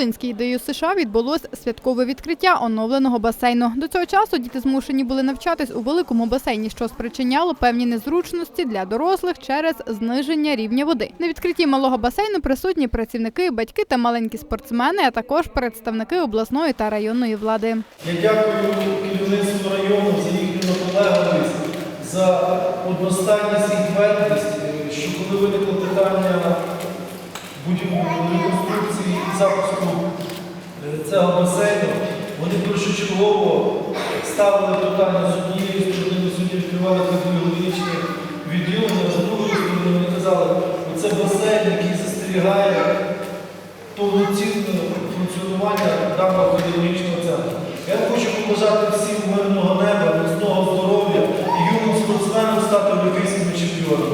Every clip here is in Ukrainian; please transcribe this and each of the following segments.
Волинській ідею США відбулось святкове відкриття оновленого басейну. До цього часу діти змушені були навчатись у великому басейні, що спричиняло певні незручності для дорослих через зниження рівня води. На відкритті малого басейну присутні працівники, батьки та маленькі спортсмени, а також представники обласної та районної влади. Я дякую керівництву району за їхню наполегливість, за одностайність і твердість, що коли виникло питання будівництва реконструкції цього басейну, вони першочергово ставили питання сторони, ми сьогодні відкривали кардіологічне відділення, з другої сторони вони казали, оце басейн, який застерігає повноцінне функціонування даного кардіологічного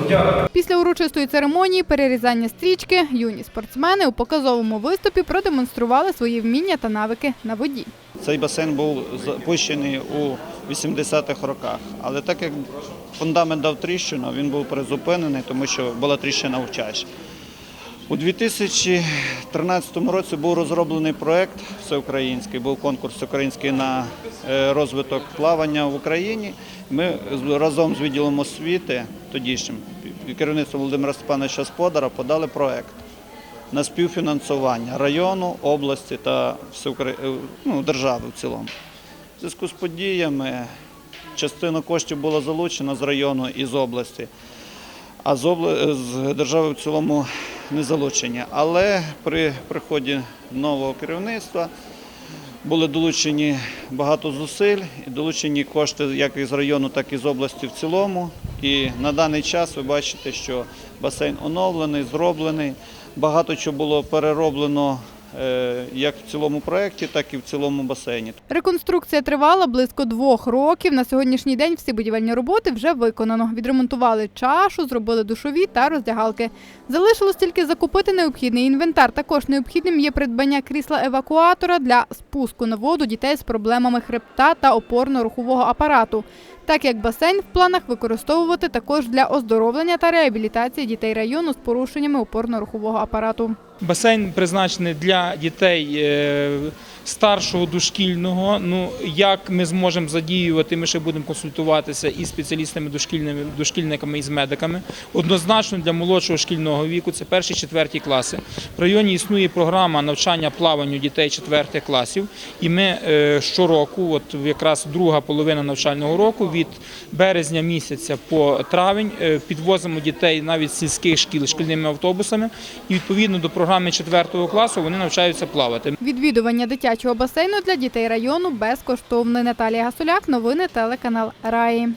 Дякую. Після урочистої церемонії перерізання стрічки юні спортсмени у показовому виступі продемонстрували свої вміння та навики на воді. Цей басейн був запущений у 80-х роках, але так як фундамент дав тріщину, він був призупинений, тому що була тріщина в чаші. У 2013 році був розроблений проект всеукраїнський, був конкурс український на е, розвиток плавання в Україні. Ми разом з відділом освіти, тодішнім керівництвом Володимира Степановича Сподара, подали проект на співфінансування району, області та е, ну, держави в цілому. В зв'язку з подіями частина коштів була залучена з району і з області, а з, обла... з держави в цілому не залучені. Але при приході нового керівництва були долучені багато зусиль і долучені кошти як із району, так і з області в цілому. І на даний час ви бачите, що басейн оновлений, зроблений. Багато чого було перероблено як в цілому проєкті, так і в цілому басейні. Реконструкція тривала близько двох років. На сьогоднішній день всі будівельні роботи вже виконано. Відремонтували чашу, зробили душові та роздягалки. Залишилось тільки закупити необхідний інвентар. Також необхідним є придбання крісла евакуатора для спуску на воду дітей з проблемами хребта та опорно-рухового апарату. Так як басейн в планах використовувати також для оздоровлення та реабілітації дітей району з порушеннями опорно-рухового апарату. Басейн призначений для дітей е, старшого дошкільного. Ну як ми зможемо задіювати, ми ще будемо консультуватися із спеціалістами дошкільними дошкільниками і з медиками. Однозначно для молодшого шкільного віку це перші четверті класи. В районі існує програма навчання плаванню дітей четвертих класів. І ми е, щороку, от якраз друга половина навчального року, від березня місяця по травень, е, підвозимо дітей навіть з сільських шкіл шкільними автобусами. І відповідно до програми четвертого класу вони навчаються плавати. Відвідування дитячого басейну для дітей району безкоштовне. Наталія Гасуляк, новини телеканал Раї.